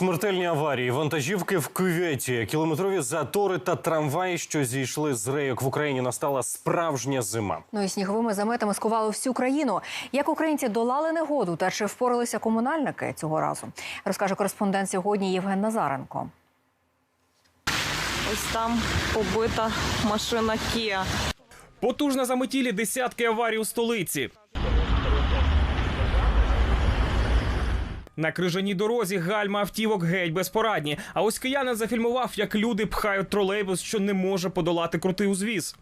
Смертельні аварії, вантажівки в кюветі, кілометрові затори та трамваї, що зійшли з рейок в Україні, настала справжня зима. Ну і сніговими заметами скували всю країну. Як українці долали негоду та чи впоралися комунальники цього разу, розкаже кореспондент сьогодні Євген Назаренко. Ось там побита машина Kia. Потужно заметілі десятки аварій у столиці. На крижаній дорозі гальма автівок геть безпорадні. А ось киянин зафільмував, як люди пхають тролейбус, що не може подолати крутий узвіз.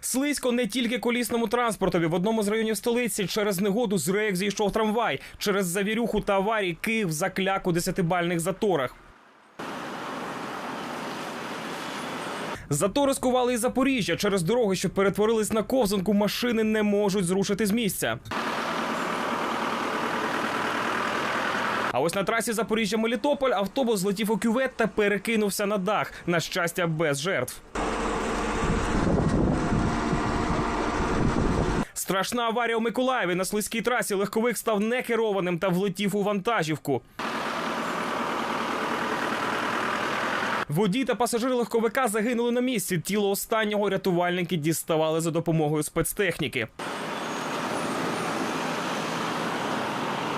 Слизько не тільки колісному транспортові. В одному з районів столиці через негоду з рейок зійшов трамвай. Через завірюху та аварії Київ закляк у десятибальних заторах. Затори скували і Запоріжжя. Через дороги, що перетворились на ковзанку, машини не можуть зрушити з місця. А ось на трасі Запоріжжя-Мелітополь автобус злетів у кювет та перекинувся на дах. На щастя, без жертв. Страшна аварія у Миколаєві на слизькій трасі легковик став некерованим та влетів у вантажівку. Водій та пасажири легковика загинули на місці. Тіло останнього рятувальники діставали за допомогою спецтехніки.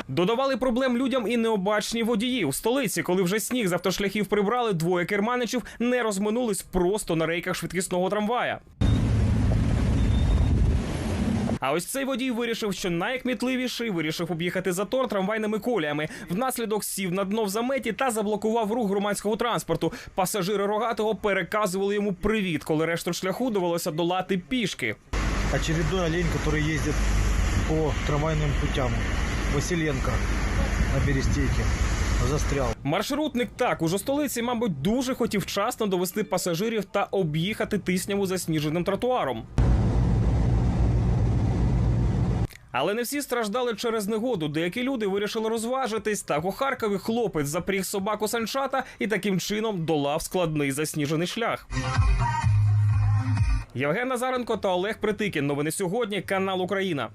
Додавали проблем людям і необачні водії. У столиці, коли вже сніг з автошляхів прибрали, двоє керманичів не розминулись просто на рейках швидкісного трамвая. А ось цей водій вирішив, що найкмітливіший вирішив об'їхати затор трамвайними коліями. Внаслідок сів на дно в заметі та заблокував рух громадського транспорту. Пасажири рогатого переказували йому привіт, коли решту шляху довелося долати пішки. очередной олень, который ездит по трамвайным путям. Василенко на Берестейке застрял. Маршрутник також у столиці, мабуть, дуже хотів вчасно довести пасажирів та об'їхати тисняву засніженим тротуаром. Але не всі страждали через негоду. Деякі люди вирішили розважитись. Так у Харкові хлопець запріг собаку санчата і таким чином долав складний засніжений шлях. Євген Назаренко та Олег Притикін. Новини сьогодні. Канал Україна.